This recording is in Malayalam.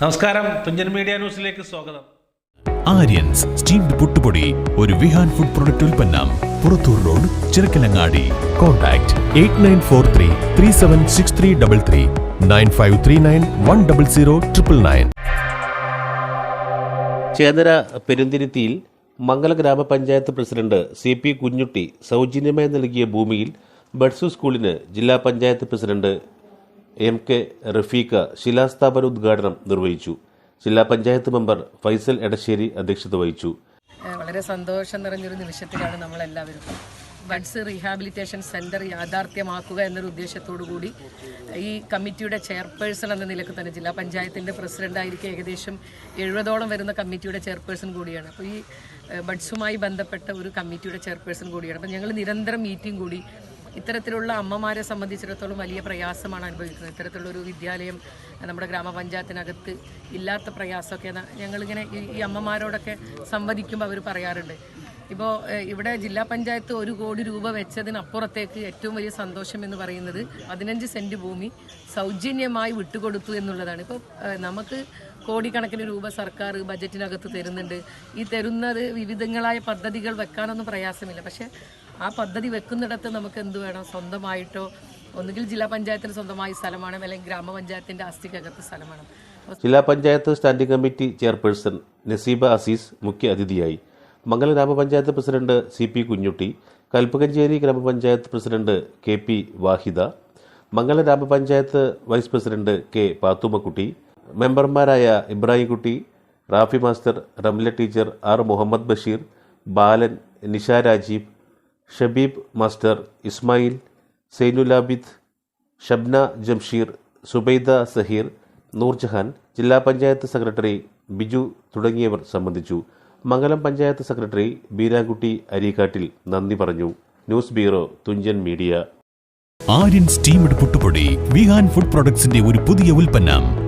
നമസ്കാരം. തുഞ്ചൻ മീഡിയ ന്യൂസിലേക്ക് സ്വാഗതം. ആര്യൻസ് സ്റ്റീംഡ് പുട്ടുപൊടി ഒരു വിഹാൻ ഫുഡ് പ്രൊഡക്റ്റ് ഉൽപ്പന്നം Purathur road Chirakkalangadi contact eight nine four three three seven six three double three nine five three nine one double zero triple nine. ചേതര പെരുന്തിരുത്തിയിൽ മംഗല ഗ്രാമപഞ്ചായത്ത് പ്രസിഡന്റ് സി പി കുഞ്ഞുട്ടി സൗജന്യമായി നൽകിയ ഭൂമിയിൽ ബഡ്സു സ്കൂളിന് ജില്ലാ panchayat president M K Rafeekha ശിലാസ്ഥാപന ഉദ്ഘാടനം നിർവഹിച്ചു. ജില്ലാ പഞ്ചായത്ത് മെമ്പർ ഫൈസൽ എടശ്ശേരി അധ്യക്ഷത വഹിച്ചു. വളരെ സന്തോഷം നിറഞ്ഞൊരു നിമിഷത്തിലാണ് നമ്മളെല്ലാവരും ബഡ്സ് റീഹാബിലിറ്റേഷൻ സെന്റർ യാഥാർത്ഥ്യമാക്കുക എന്നൊരു കൂടി ഈ കമ്മിറ്റിയുടെ ചെയർപേഴ്സൺ എന്ന നിലയ്ക്ക് തന്നെ ജില്ലാ പഞ്ചായത്തിന്റെ പ്രസിഡന്റായിരിക്കും ഏകദേശം എഴുപതോളം വരുന്ന കമ്മിറ്റിയുടെ ചെയർപേഴ്സൺ കൂടിയാണ്. അപ്പോൾ ഈ ബഡ്സുമായി ബന്ധപ്പെട്ട ഒരു കമ്മിറ്റിയുടെ ചെയർപേഴ്സൺ കൂടിയാണ്. അപ്പോൾ ഞങ്ങൾ നിരന്തരം മീറ്റിംഗ് കൂടി ഇത്തരത്തിലുള്ള അമ്മമാരെ സംബന്ധിച്ചിടത്തോളം വലിയ പ്രയാസമാണ് അനുഭവിക്കുന്നത്. ഇത്തരത്തിലുള്ള ഒരു വിദ്യാലയം നമ്മുടെ ഗ്രാമപഞ്ചായത്തിനകത്ത് ഇല്ലാത്ത പ്രയാസമൊക്കെ ഞങ്ങളിങ്ങനെ ഈ അമ്മമാരോടൊക്കെ സംവദിക്കുമ്പോൾ അവർ പറയാറുണ്ട്. ഇപ്പോൾ ഇവിടെ ജില്ലാ പഞ്ചായത്ത് ഒരു കോടി രൂപ വെച്ചതിനപ്പുറത്തേക്ക് ഏറ്റവും വലിയ സന്തോഷം എന്ന് പറയുന്നത് പതിനഞ്ച് സെന്റ് ഭൂമി സൗജന്യമായി വിട്ടുകൊടുത്തു എന്നുള്ളതാണ്. ഇപ്പോൾ നമുക്ക് കോടിക്കണക്കിന് രൂപ സർക്കാർ ബജറ്റിനകത്ത് തരുന്നുണ്ട്. ഈ തരുന്നത് വിവിധങ്ങളായ പദ്ധതികൾ വെക്കാനൊന്നും പ്രയാസമില്ല. പക്ഷേ ആ പദ്ധതി വെക്കുന്നിടത്ത് നമുക്ക് എന്ത് വേണം? സ്വന്തമായിട്ടോ ഒന്നുകിൽ ജില്ലാ പഞ്ചായത്തിന് സ്വന്തമായി സ്ഥലമാണ് അല്ലെങ്കിൽ ഗ്രാമപഞ്ചായത്തിന്റെ അസ്ഥിക്കകത്ത് സ്ഥലമാണ്. ജില്ലാ panchayat standing committee chairperson Naseeba Azeez മുഖ്യ അതിഥിയായി. Mangala grama panchayat president C P Kunhutty Kalpakanchery grama panchayat president K P Vahida Mangala grama panchayat vice president K Pathummakutty മെമ്പർമാരായ Ibrahimkutty Rafi master Ramla teacher R Muhammad Basheer Balan Nisha Rajeev Shabeeb master Ismail Sainulabid Shabna Jamsheer Subaida Saheer Noorjahan ജില്ലാ പഞ്ചായത്ത് സെക്രട്ടറി ബിജു തുടങ്ങിയവർ സംബന്ധിച്ചു. മംഗലം പഞ്ചായത്ത് സെക്രട്ടറി ബീരാൻകുട്ടി അരീക്കാട്ടിൽ നന്ദി പറഞ്ഞു. News bureau Thunchan media. Aryan steamed പുട്ടുപൊടി വിഹാൻ ഫുഡ് പ്രൊഡക്ട്സിന്റെ ഒരു പുതിയ ഉൽപ്പന്നം.